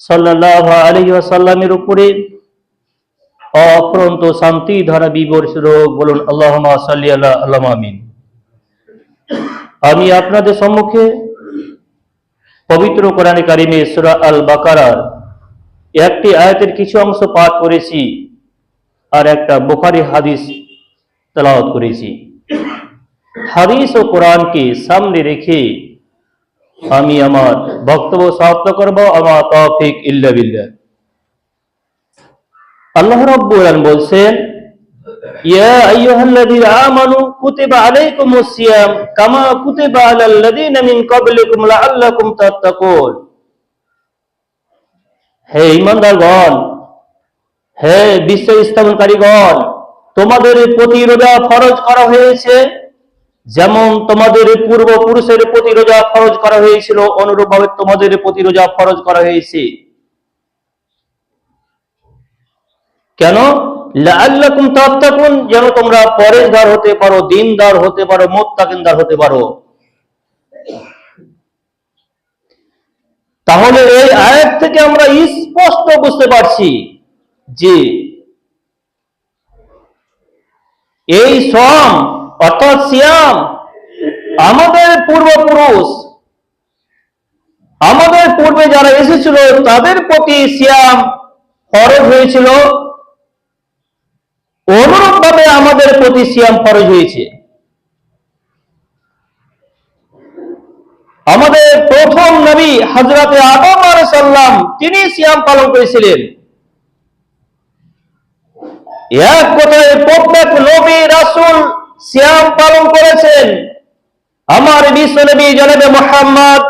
সাল্লাহ আলী আসাল্লামের উপরে অপ্রন্ত শান্তি, ধারা বিবর্ষিত বলুন আল্লাহ সাল্লি আমি আপনাদের সম্মুখে পবিত্র কোরআনে কারিমে সুরা আল বাকারার একটি আয়াতের কিছু অংশ পাঠ করেছি আর একটা বোখারি হাদিস তেলাওয়াত করেছি। হাদিস ও কোরআনকে সামনে রেখে আমি আমার বক্তব্য সমাপ্ত করব আমার তৌফিক ইল্লা আল্লাহ রাব্বুল আলামিন বলছেন তোমাদের প্রতি রোজা ফরজ করা হয়েছে যেমন তোমাদের পূর্বপুরুষের প্রতি রোজা ফরজ করা হয়েছিল, অনুরূপভাবে তোমাদের প্রতি রোজা ফরজ করা হয়েছে। কেন? যেন তোমরা পরেশদার হতে পারো, দিনদার হতে পারো, মোত্তাকিনদার হতে পারো। তাহলে এই আয়াত থেকে আমরা স্পষ্ট বুঝতে পারছি যে এই সম অর্থাৎ সিয়াম আমাদের পূর্বপুরুষ, আমাদের পূর্বে যারা এসেছিল তাদের প্রতি সিয়াম ফরজ হয়েছিল। অনুরূপ ভাবে আমাদের প্রতি সিয়াম ফরজ হয়েছে। আমাদের প্রথম নবী হজরতে আদম আর সাল্লাম তিনি সিয়াম পালন করেছিলেন। এক কথায় প্রত্যেক নবী রাসূল সিয়াম পালন করেছেন। আমার বিশ্ব নবী জনাবে মোহাম্মদ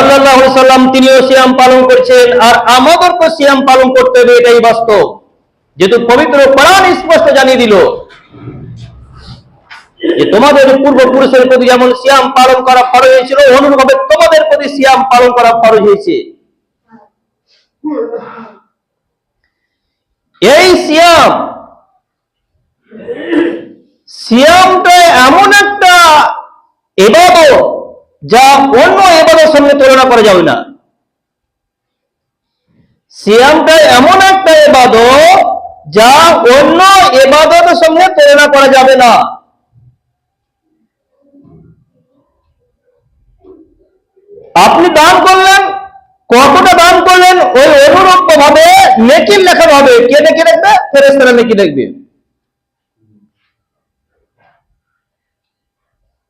আলাইহি সাল্লাম, তিনিও সিয়াম পালন করছেন। আর আমাদেরকে সিয়াম পালন করতে হবে, এটাই বাস্তব। যেহেতু পবিত্র কোরআন স্পষ্ট জানিয়ে দিল যে তোমাদের পূর্বপুরুষের প্রতি যেমন সিয়াম পালন করা ফরজ হয়েছিল, অনুরূপভাবে তোমাদের প্রতি সিয়াম পালন করা ফরজ হয়েছে। এই সিয়াম সিয়ামটা এমন একটা এবাদত যা অন্য এবাদের সঙ্গে তুলনা করা যাবে না। সিয়ামটা এমন একটা এবাদত যা অন্য এবাদতের সঙ্গে তুলনা করা যাবে না। আপনি দান করলেন, কতটা দান করলেন, ওই অনুরূপ ভাবে নেকির লেখানো হবে। কে নেকি লিখবে ফেরেস্তারা নেকি লিখবে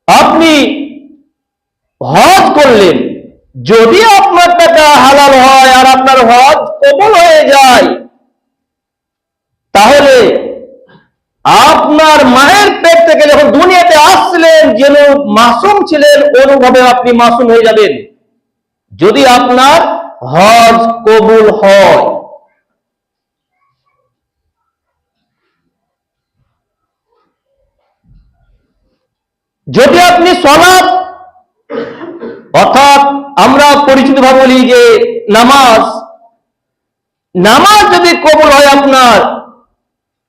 আপনি হজ করলেন, যদি আপনার টাকা হালাল হয় আর আপনার হজ কবল হয়ে যায়, তাহলে আপনার মায়ের পেট থেকে যখন দুনিয়াতে আসছিলেন যেন মাসুম ছিলেন, অনুভাবে আপনি মাসুম হয়ে যাবেন। যদি আপনার হজ কবুল হয়। যদি আপনি সলাপ অর্থাৎ আমরা পরিচিত ভাবে বলি যে নামাজ নামাজ যদি কবুল হয় আপনার,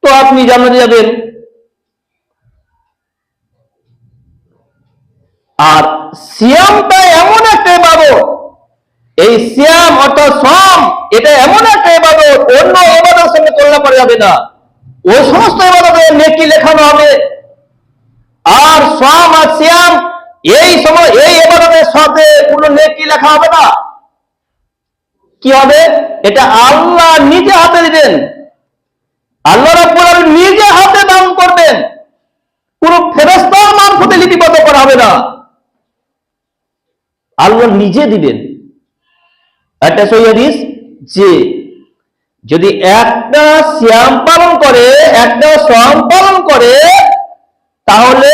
তো আপনি জানাতে যাবেন। আর সিয়ামটা এমন একটা ইবাদত। এই সিয়াম অর্থাৎ সম এটা এমন একটা ইবাদত, অন্য ইবাদতের সঙ্গে তুলনা করা যাবে না। ওই সমস্ত ইবাদতে নেকি লেখানো হবে? আর সম আর শ্যাম এই সময়, এই ইবাদতের সাথে কোনো নেকি লেখা হবে না। কি হবে? এটা আল্লাহ নিজে হাতে দিবেন। আল্লাহ রাব্বুল নিজে হাতে দান করবেন। পুরো ফেরেশতার মারফতে লিপিবদ্ধ করা হবে না। আল্লাহ নিজে দিবেন। একটা সহি হাদিস যে, যদি একটা শ্যাম পালন করে, একটা শ্যাম পালন করে তাহলে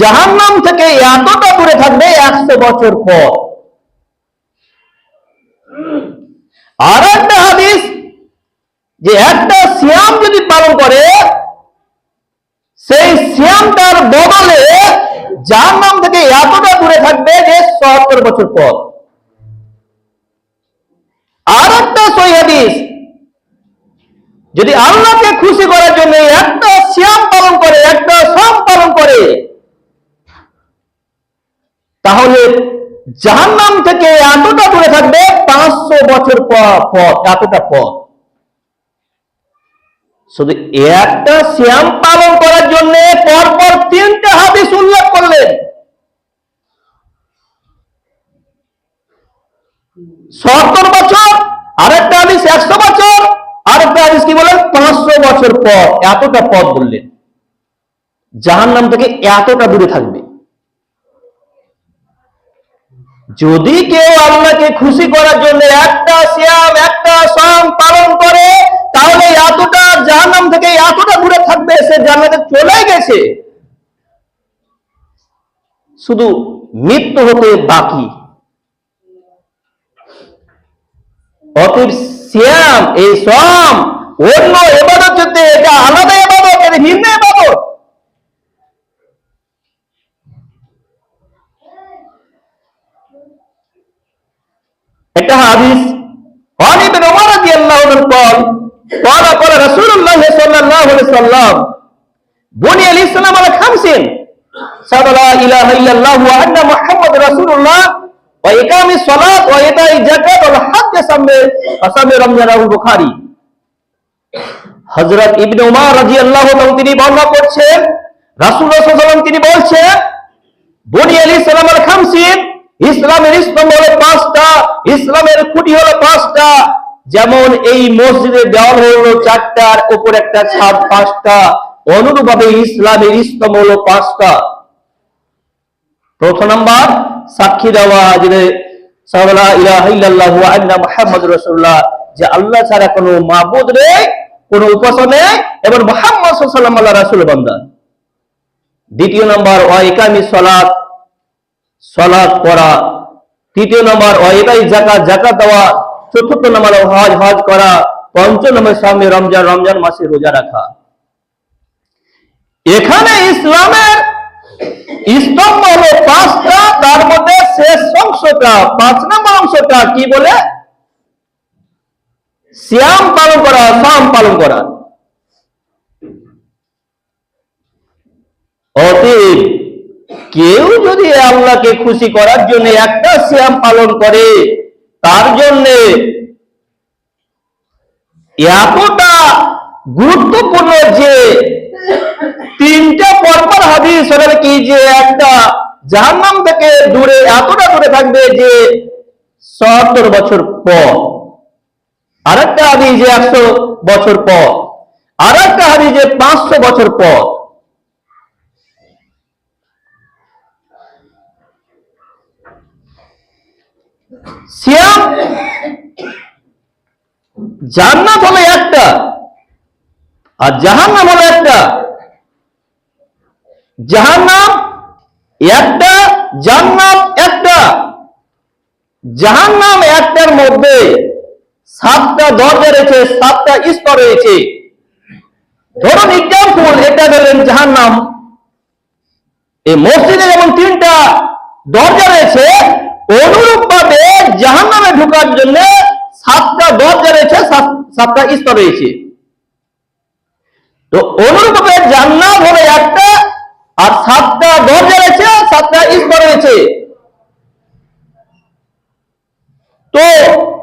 জাহান্নাম থেকে এতটা দূরে থাকবে একশো বছর পর। আর একটা হাদিস, যে একটা শ্যাম যদি পালন করে, সেই শ্যামটার বদলে জাহান্নাম থেকে এতটা দূরে থাকবে যে সত্তর বছর পর। আর একটা সহি হাদিস যদি আল্লাহকে খুশি করার জন্য একটা শ্যাম পালন করে, একটা শ্যাম পালন করে, তাহলে জাহান্নাম থেকে এতটা দূরে থাকবে পাঁচশো বছর পর এতটা পথ শুধু একটা শ্যাম পালন করার জন্য পরপর তিনটা হাদিস উল্লেখ করলেন। সত্তর বছর, আরেকটা হাদিস একশো বছর বছর পর এতটা পথ বললেন, জাহান্নাম থেকে এতটা দূরে থাকবে। যদি কেউ আল্লাহকে খুশি করার জন্য একটা শ্যাম একটা সং পালন করে, তাহলে এতটা জাহান্নাম থেকে এতটা দূরে থাকবে, সে জান্নাতে চলে গেছে। শুধু মৃত্যু হতে বাকি। অতএব শ্যাম এই সম অন্য এবাদত হতে এটা আলাদা এবাদত এটা ভিন্ন এবাদত একটা হাদিস قال ابن عمر رضي الله عنه قال قال قال رسول الله صلى الله عليه وسلم بني الاسلام على خمس شهادة لا اله الا الله وان محمد رسول الله وإقام الصلاة وإيتاء الزكاة والحج سمي فسمي رمضان البخاري ইবনে উমর রাদিয়াল্লাহু তাআলা তিনি বর্ণনা করছেন রাসূল ওয়াসাল্লাম তিনি বলছেন, বনি আলী ইসলাম খামসিন ইসলামের স্তম্ভ হলো পাঁচটা, ইসলামের হলো পাঁচটা। যেমন এই মসজিদের দেওয়াল হলো চারটার উপর একটা ছাদ পাঁচটা। অনুরূপভাবে ইসলামের স্তম্ভ হলো পাঁচটা। প্রথম নাম্বার, সাক্ষী দেওয়া যে ইলাহা আন্না মুহাম্মাদুর রাসূলুল্লাহ। যে আল্লাহ ছাড়া কোনো মাবুদ নেই। কোনো উপাসনা এবং মুহাম্মদ আলাইহি ওয়াসাল্লাম আল্লাহর বান্দা। দ্বিতীয় নম্বর, ওয়াইকামি সলাত সলাত করা তৃতীয় নম্বর, ওয়াইকাই জাকাত জাকাত দেওয়া। চতুর্থ নম্বর, হজ হজ করা। পঞ্চম নম্বর, সামনে রমজান রমজান মাসে রোজা রাখা। এখানে ইসলামের স্তম্ভ হলো পাঁচটা, তার মধ্যে শেষ অংশটা, পাঁচ নম্বর অংশটা কি বলে? শ্যাম পালন করা, সাম পালন করা। অতএব কেউ যদি আল্লাহকে খুশি করার জন্য একটা শ্যাম পালন করে, তার জন্য এতটা গুরুত্বপূর্ণ যে তিনটা পরপর হাদিস সেখানে কি যে একটা জাহান্নাম থেকে দূরে, এতটা দূরে থাকবে যে সত্তর বছর পর। আরেকটা হাদিস যে একশো বছর পর, আরেকটা হাদিস যে পাঁচশো বছর পর। সিয়াম জান্নাত হলো একটা, আর জাহান্নাম হলো একটা। জাহান্নাম একটা, জান্নাত একটা, জাহান্নাম একটার মধ্যে সাতটা দরজা রয়েছে, সাতটা স্তর রয়েছে। ধরুন এক্সাম্পল এটা ধরলেন জাহান্নাম। এই মসজিদে যেমন তিনটা দরজা রয়েছে, অনুরূপ ভাবে জাহান্নামে ঢোকার জন্য সাতটা দরজা রয়েছে, সাত- সাতটা স্তর রয়েছে। তো অনুরূপভাবে জান্নাত হলো একটা, আর সাতটা দরজা রয়েছে, সাতটা স্তর রয়েছে। তো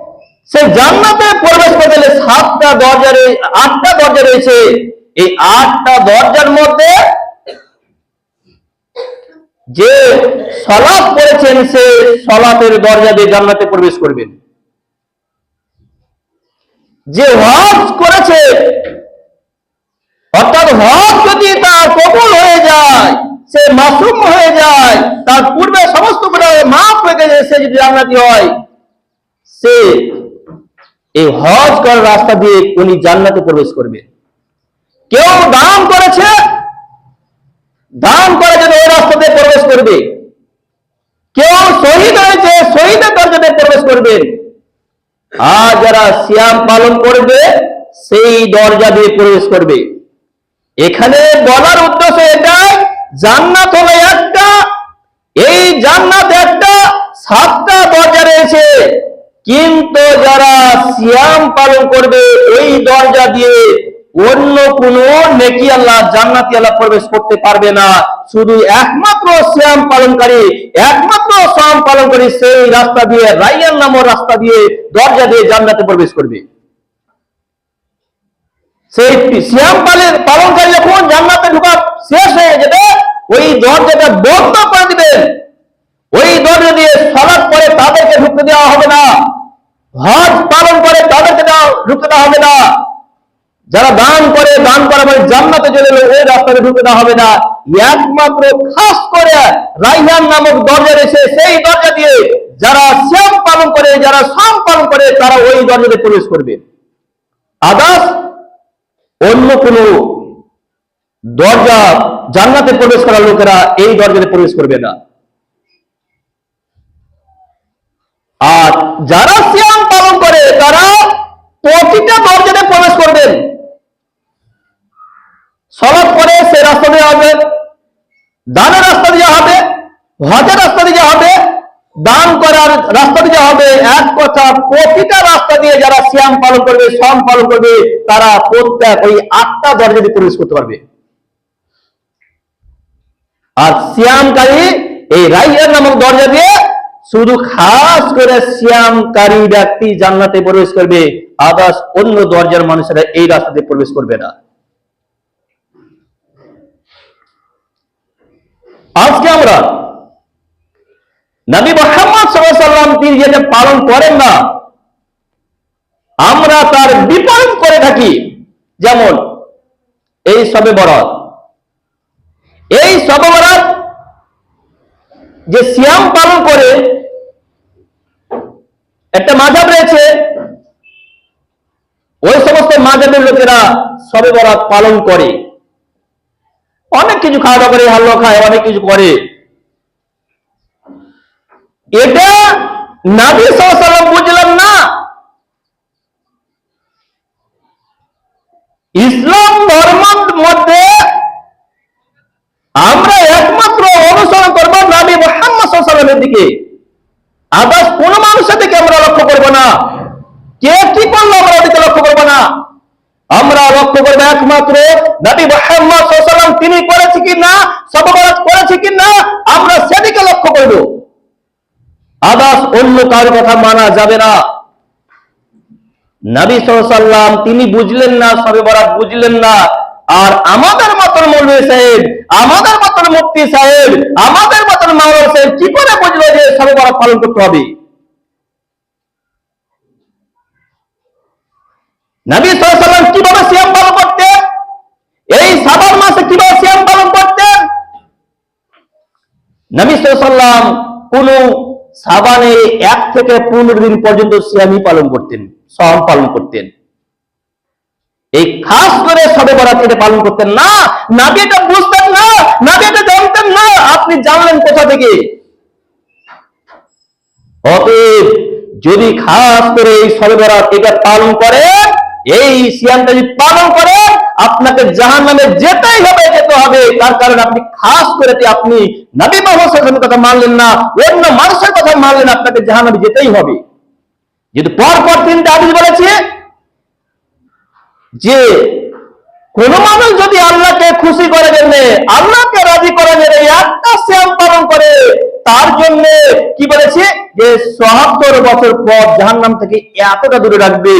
সে জান্নাতে প্রবেশ করতে গেলে সাতটা দরজা আটটা দরজা রয়েছে। এই আটটা দরজার মধ্যে যে সলাপ করেছেন সে সলাপের দরজা দিয়ে জান্নাতে প্রবেশ করবেন। যে হজ করেছে, অর্থাৎ হজ যদি তার কবুল হয়ে যায়, সে মাসুম হয়ে যায়, তার পূর্বে সমস্ত মাফ হয়ে গেছে সে যদি জান্নাতি হয়, সে এই হজ করার রাস্তা দিয়ে উনি জান্নাতে প্রবেশ করবে। কেউ দান করেছে, দান করার জন্য ওই রাস্তাতে প্রবেশ করবে। কেউ শহীদ হয়েছে, শহীদের দরজাতে প্রবেশ করবেন আর যারা সিয়াম পালন করবে, সেই দরজা দিয়ে প্রবেশ করবে। এখানে বলার উদ্দেশ্য এটাই, জান্নাত হলো একটা, এই জান্নাত একটা সাতটা দরজা রয়েছে। কিন্তু যারা সিয়াম পালন করবে, এই দরজা দিয়ে অন্য কোন নেকি আল্লাহ, জান্নাতি আল্লাহ প্রবেশ করতে পারবে না। শুধু একমাত্র শ্যাম পালনকারী, একমাত্র শ্যাম পালনকারী সেই রাস্তা দিয়ে, রাইয়ান নামক রাস্তা দিয়ে, দরজা দিয়ে জান্নাতে প্রবেশ করবে। সেই শ্যাম পালের পালনকারী যখন জান্নাতে ঢোকা শেষ হয়ে যাবে ওই দরজাটা বন্ধ করে দিবেন। ওই দরজা দিয়ে সলাৎ করে তাদেরকে ঢুকতে দেওয়া হবে না। হজ পালন করে তাদেরকে ঢুকতে দেওয়া হবে না। যারা দান করে, দান করা মানে জান্নাতে চলে গেলে ওই রাস্তাতে ঢুকে দেওয়া হবে না। একমাত্র খাস করে রাইহান নামক দরজা রয়েছে সেই দরজা দিয়ে যারা শ্যাম পালন করে, যারা সাম পালন করে, তারা ওই দরজাতে প্রবেশ করবে। আদার্স, অন্য কোন দরজা জান্নাতে প্রবেশ করা লোকেরা এই দরজাতে প্রবেশ করবে না। আর যারা শ্যাম পালন করে, তারা প্রতিটা দরজাতে প্রবেশ করবেন। সড়ক করে সে রাস্তা দিয়ে হবে দানের রাস্তা দিয়ে হবে, হজের রাস্তা দিয়ে হবে, দান করার রাস্তা দিয়ে হবে। এক কথা, প্রতিটা রাস্তা দিয়ে যারা শ্যাম পালন করবে শ্যাম পালন করবে, তারা প্রত্যেক ওই আটটা দরজা দিয়ে প্রবেশ করতে পারবে। আর শ্যামকারী এই রাইয়ার নামক দরজা দিয়ে শুধু খাস করে শ্যামকারী ব্যক্তি জান্নাতে প্রবেশ করবে আদার্স অন্য দরজার মানুষেরা এই রাস্তা দিয়ে প্রবেশ করবে না। আজকে আমরা নবী মোহাম্মদ সাল্লাম তিনি যেটা পালন করেন না, আমরা তার বিপরীত করে থাকি। যেমন, এই সবে বরাত। এই সবে বরাত যে সিয়াম পালন করে একটা মাঝাব রয়েছে। ওই সমস্ত মাঝাবের লোকেরা সবে বরাত পালন করে। অনেক কিছু খাওয়া দাওয়া করে হাল্লো খায়, অনেক কিছু করে। এটা নাবি সাল্লাম বুঝলাম না। ইসলাম ধর্মের মধ্যে আমরা একমাত্র অনুসরণ করব নাবি মোহাম্মদ সাল্লামের দিকে আদার্স কোন মানুষের দিকে আমরা লক্ষ্য করব না। কে কি করল আমরা ওদিকে লক্ষ্য করব না। আমরা লক্ষ্য করব একমাত্র নবী মোহাম্মদ তিনি করেছে কি না? সবরাত করেছে কি না? আমরা সেদিকে লক্ষ্য করব। আদার্স অন্য কার কথা মানা যাবে না। নবী সাল্লাম তিনি বুঝলেন না সবে বরাত বুঝলেন না। আর আমাদের মতন মৌলভী সাহেব, আমাদের মতন মুক্তি সাহেব, আমাদের মতন মাওলানা সাহেব কি করে বুঝলো যে সবে বরাত পালন করতে হবে? নবী সাল্লাম কীভাবে সিয়াম পালন করতেন? এই সাবান মাসে কীভাবে সিয়াম পালন করতেন? নবী সাল্লাম কোন সাবানে এক থেকে পনেরো দিন পর্যন্ত সিয়ামই পালন করতেন সম পালন করতেন। এই খাস করে সবে বরাত এটা পালন করতেন না, নাবি এটা বুঝতেন না, নাবি এটা জানতেন না, আপনি জানলেন কোথা থেকে? অতএব যদি খাস করে এই সবে বরাত এটা পালন করেন এই সিয়ামটা যদি পালন করেন আপনাকে জাহান নামে যেতেই হবে, যেতে হবে। তার কারণ আপনি খাস করে আপনি নবী মোহাম্মদের কথা মানলেন না, অন্য মানুষের কথা মানলেন, আপনাকে জাহান নামে যেতেই হবে। যেহেতু পর পর তিনটা আদেশ বলেছে যে, কোন মানুষ যদি আল্লাহকে খুশি করে জন্য আল্লাহকে রাজি করার জন্য একটা শ্যাম পালন করে তার জন্য কি বলেছে? যে সহাত্তর বছর পর জাহান নাম থেকে এতটা দূরে রাখবে।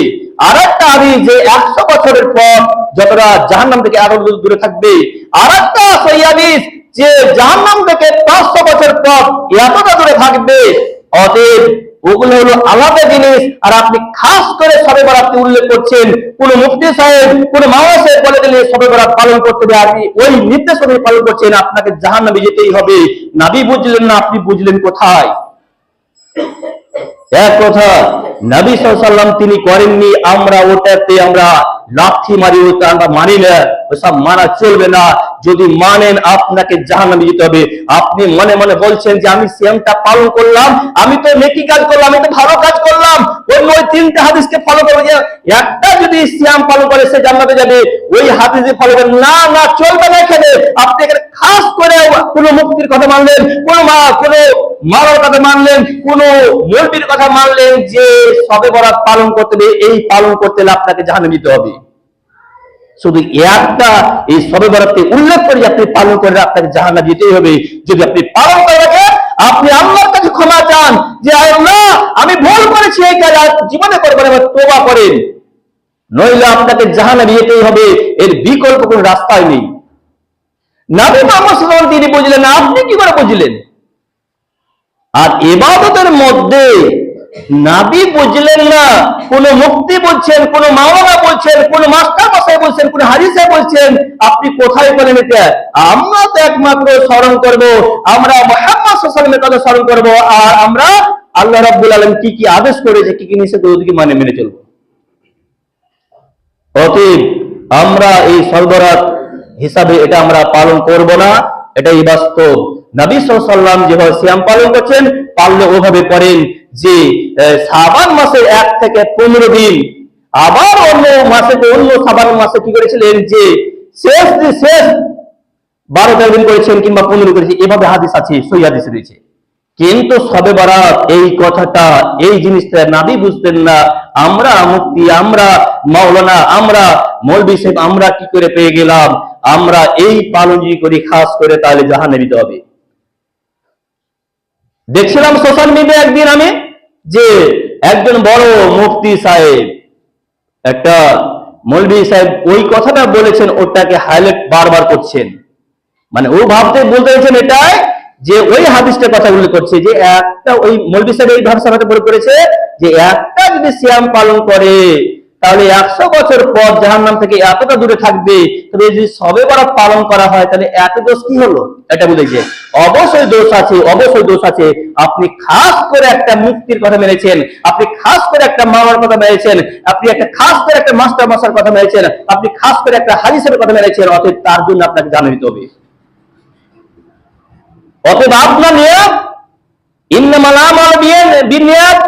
আর একটা আদি যে একশো বছরের পর যতটা জাহান নাম থেকে এত দূরে থাকবে। আর একটা সৈয়াদিস যে জাহান নাম থেকে পাঁচশো বছর পর এতটা দূরে থাকবে। অতএব ওগুলো হলো আলাদা জিনিস। আর আপনি খাস করে সবে বরাতকে উল্লেখ করছেন, কোন মুফতি সাহেব, কোন মামা সাহেব বলে দিলে সবে বরাত পালন করতে হবে। আপনি ওই নির্দেশ অনুযায়ী পালন করছেন, আপনাকে জাহান নামে যেতেই হবে। নাবি বুঝলেন না, আপনি বুঝলেন কোথায়? এক কথা, নবী সাল্লাম তিনি করেননি, আমরা ওটাতে আমরা লাথি মারি ওটা আমরা মানি না। ওসব মানা চলবে না। যদি মানেন, আপনাকে জাহান্নামে যেতে হবে। আপনি মনে মনে বলছেন যে আমি সিয়ামটা পালন করলাম, আমি তো নেকি কাজ করলাম, আমি তো ভালো কাজ করলাম। ওই তিনটা হাদিসকে ফলো যে একটা যদি সিয়াম পালন করে, সে জান্নাতে যাবে। ওই হাদিসে ফলো না না, চলবে না এখানে। আপনি এখানে খাস করে কোন মুক্তির কথা মানলেন, কোন মা, কোন মারার কথা মানলেন, কোন মৌলবীর কথা মানলেন যে সবে বরাত পালন করতে হবে, এই পালন করতে হলে আপনাকে জাহানে নিতে হবে। শুধু একটা এই সবে উল্লেখ করে আপনি পালন করে আপনাকে জাহান্নামে যেতেই হবে। যদি আপনি পালন করে রাখেন আপনি আল্লাহর কাছে ক্ষমা চান যে আল্লাহ, আমি ভুল করেছি, এই কাজ জীবনে করবেন এবার তোবা করেন। নইলে আপনাকে জাহান্নামে যেতেই হবে, এর বিকল্প কোনো রাস্তাই নেই। নবী মোহাম্মদ তিনি বুঝলেন আপনি কি করে বুঝলেন? আর এবাদতের মধ্যে নাবি বুঝলেন না, কোন মুক্তি বলছেন, কোন মাওলানা বলছেন, কোন মাস্টার মশাই বলছেন, কোন হারিসে বলছেন, আপনি কোথায় বলেন এটা? আমরা তো একমাত্র স্মরণ করব, আমরা মোহাম্মদ কথা স্মরণ করব, আর আমরা আল্লাহ রাব্বুল আলম কি কি আদেশ করেছে, কি কি নিষেধ ওদিকে মানে মেনে চলবো। অতএব আমরা এই সর্বরাত হিসাবে এটা আমরা পালন করব না, এটাই বাস্তব। নবী সাল্লাম যেভাবে শ্যাম পালন করছেন, পারলে ওভাবে করেন। যে সাবান মাসের এক থেকে পনেরো দিন। আবার অন্য মাসে অন্য সাবান মাসে কি করেছিলেন যে, শেষ শেষ বারো তেরো দিন করেছেন কিংবা পনেরো করেছেন, এভাবে হাদিস আছে সই হাদিস রয়েছে। কিন্তু সবে বারাত, এই কথাটা, এই জিনিসটা নাবি বুঝতেন না। আমরা মুক্তি আমরা মাওলানা, আমরা মৌলবি সাহেব, আমরা কি করে পেয়ে গেলাম? আমরা এই পালন করি, খাস করে তাহলে জাহানে দিতে হবে। দেখছিলাম সোশ্যাল মিডিয়া একদিন আমি যে একজন বড় মুফতি সাহেব, একটা মৌলবি সাহেব ওই কথাটা বলেছেন, ওটাকে হাইলাইট বারবার করছেন। মানে ও ভাবতে, বলতে চাইছেন এটাই যে ওই হাদিসটার কথা উল্লেখ করছে যে একটা ওই মৌলবি সাহেব এই ভাবসাভাতে বলে করেছে যে একটা যদি সিয়াম পালন করে তাহলে একশো বছর পর জাহান নাম থেকে এতটা দূরে থাকবে, তবে যদি সবে বরাত পালন করা হয়, তাহলে এত দোষ কি হলো? এটা বুঝেছে অবশ্যই দোষ আছে, অবশ্যই দোষ আছে। আপনি খাস করে একটা মুক্তির কথা মেনেছেন, আপনি খাস করে একটা মামার কথা মেনেছেন, আপনি একটা খাস করে একটা মাস্টার মাস্টার কথা মেনেছেন, আপনি খাস করে একটা হাদিসের কথা মেনেছেন, অতএব তার জন্য আপনাকে জানিয়ে দিতে হবে। অতএব আপনার নিয়ত, ইন্নামাল আমাল বিনিয়াত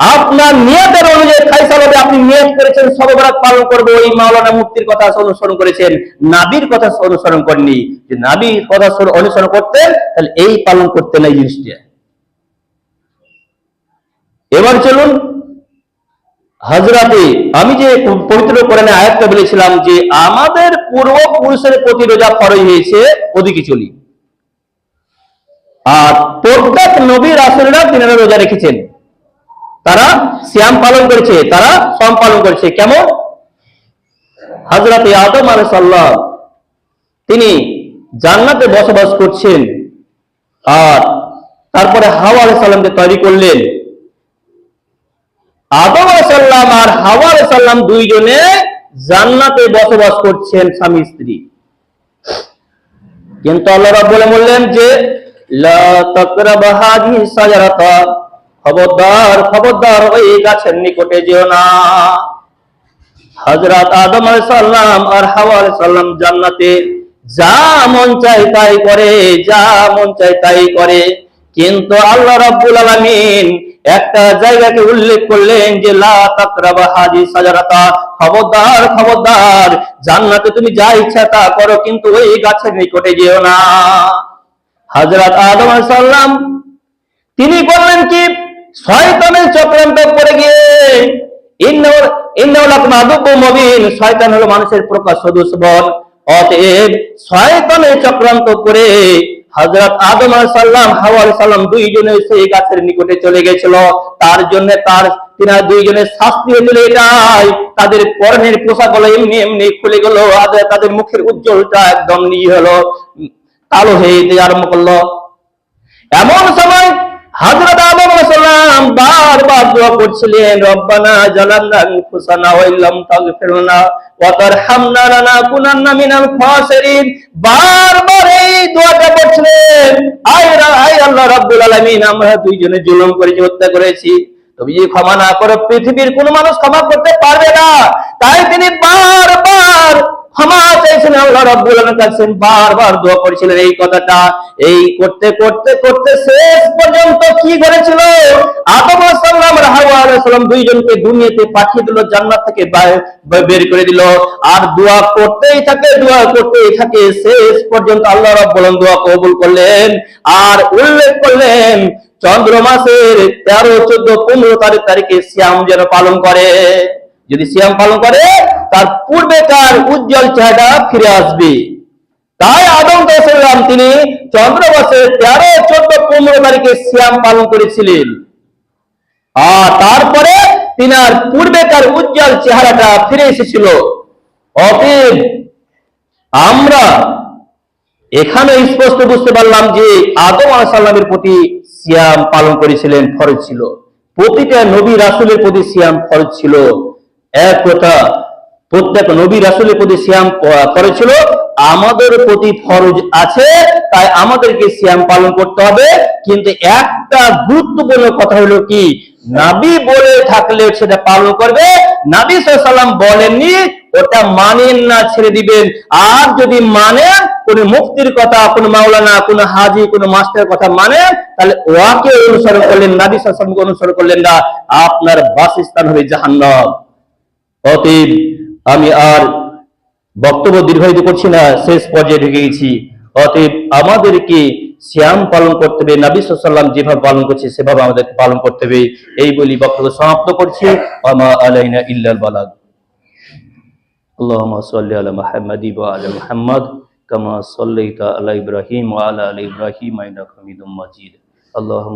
আপনার নিয়তের অনুযায়ী ফাইসাল হবে আপনি নিয়ত করেছেন সর্বরাত পালন করব। ওই মাওলানা মুক্তির কথা অনুসরণ করেছেন, নাবির কথা অনুসরণ করেননি। যে নাবির কথা সর- অনুসরণ করতেন, তাহলে এই পালন করতেন এই জিনিসটা। এবার চলুন হাজরাতে আমি যে পবিত্র কোরআনে আয়াতটা বলেছিলাম যে, আমাদের পূর্বপুরুষের প্রতি রোজা ফরজ হয়েছে, ওদিকে চলি। আর প্রত্যেক নবী রাসুলরা তিনারা রোজা রেখেছেন। তারা শ্যাম পালন করেছে, তারা সম পালন করেছে। কেমন? হজরত আদম আলাইসাল্লাহ তিনি জান্নাতে বসবাস করছেন আর তারপরে হাওয়া আলাইসাল্লামকে তৈরি করলেন। আদম আলাইসাল্লাম আর হাওয়া আলাইসাল্লাম দুইজনে জান্নাতে বসবাস করছেন স্বামী স্ত্রী। কিন্তু আল্লাহ রাব্বুল বললেন যে খবরদার খবরদার ওই গাছের নিকটে যেও না। হযরত আদম সালাম আর হাওয়া সাল্লাম জান্নাতে যা মন চাই তাই করে, যা মন চায় তাই করে। কিন্তু আল্লাহ রাব্বুল আলামিন একটা জায়গাকে উল্লেখ করলেন যে, লা তাকরাবা হাদি সাজারাতা। খবরদার খবরদার, জান্নাতে তুমি যা ইচ্ছা তা করো, কিন্তু ওই গাছের নিকটে যেও না। হযরত আদম আলাইহিস সালাম, তিনি বললেন কি? শয়তানের চক্রান্ত করে গিয়ে মানুষের প্রকাশ্য দুশ্মন। করে সেই গাছের নিকটে চলে গেছিল। তার জন্য তার তিনা দুইজনের শাস্তি হয়েছিল এটাই। তাদের পরনের পোশাকগুলো এমনি এমনি খুলে গেল। তাদের মুখের উজ্জ্বলটা একদম নিয়ে হলো। কালো হয়ে আরম্ভ করল এমন সময় আমরা দুইজনে জুলুম করেছি, হত্যা করেছি। তুমি যদি ক্ষমা না করো, পৃথিবীর কোনো মানুষ ক্ষমা করতে পারবে না। তাই তিনি বারবার ক্ষমা চাইছেন আল্লাহ রাব্বুল আলামিন কাছে বারবার দোয়া করেছিলেন এই কথাটা। এই করতে করতে করতে শেষ পর্যন্ত কি করেছিল আদম আলাইহিস সালাম আর হাওয়া আলাইহিস দুইজনকে দুনিয়াতে পাঠিয়ে দিল, জান্নাত থেকে বের করে দিল। আর দোয়া করতেই থাকে, দোয়া করতেই থাকে, শেষ পর্যন্ত আল্লাহ রাব্বুল দোয়া কবুল করলেন। আর উল্লেখ করলেন চন্দ্র মাসের তেরো, চোদ্দ, পনেরো তারিখ তারিখে শ্যাম যেন পালন করে। যদি সিয়াম পালন করে, তার পূর্বেকার উজ্জ্বল চেহারা ফিরে আসবে। তাই আদম সাল্লাম তিনি চন্দ্র মাসের তেরো, চোদ্দ, পনেরো তারিখে সিয়াম পালন করেছিলেন। আর তারপরে তিনার পূর্বেকার উজ্জ্বল চেহারাটা ফিরে এসেছিল। অতএব আমরা এখানে স্পষ্ট বুঝতে পারলাম যে আদম আলাহিসাল্লামের প্রতি সিয়াম পালন করেছিলেন ফরজ ছিল। প্রতিটা নবী রাসুলের প্রতি সিয়াম ফরজ ছিল। এক কথা, প্রত্যেক নবী রাসুলের প্রতি সিয়াম প- ফরজ ছিল আমাদের প্রতি ফরজ আছে, তাই আমাদেরকে সিয়াম পালন করতে হবে। কিন্তু একটা গুরুত্বপূর্ণ কথা হলো কি? নাবি বলে থাকলে সেটা পালন করবে, নাবি সাল্লাম বলেননি, ওটা মানেন না, ছেড়ে দিবেন। আর যদি মানেন, কোন মুক্তির কথা, কোন মাওলানা, কোন হাজি, কোন মাস্টারের কথা মানেন, তাহলে ওয়াকে অনুসরণ করলেন, নাবি সাল্লামকে অনুসরণ করলেন না। আপনার বাসস্থান হবে জাহান্নাম। অতএব আমি আর বক্তব্য দীর্ঘায়িত করছি না শেষ পর্যায়ে ঢুকে গেছি অতএব আমাদেরকে শ্যাম পালন করতে হবে নবী সাল্লাম যেভাবে পালন করছে সেভাবে আমাদের পালন করতে হবে এই বলি বক্তব্য সমাপ্ত করছি আমা আলাইনা ইল্লাল বালাগ اللهم صل على محمد وعلى محمد كما صليت على ابراهيم وعلى ال ابراهيم انك حميد مجيد اللهم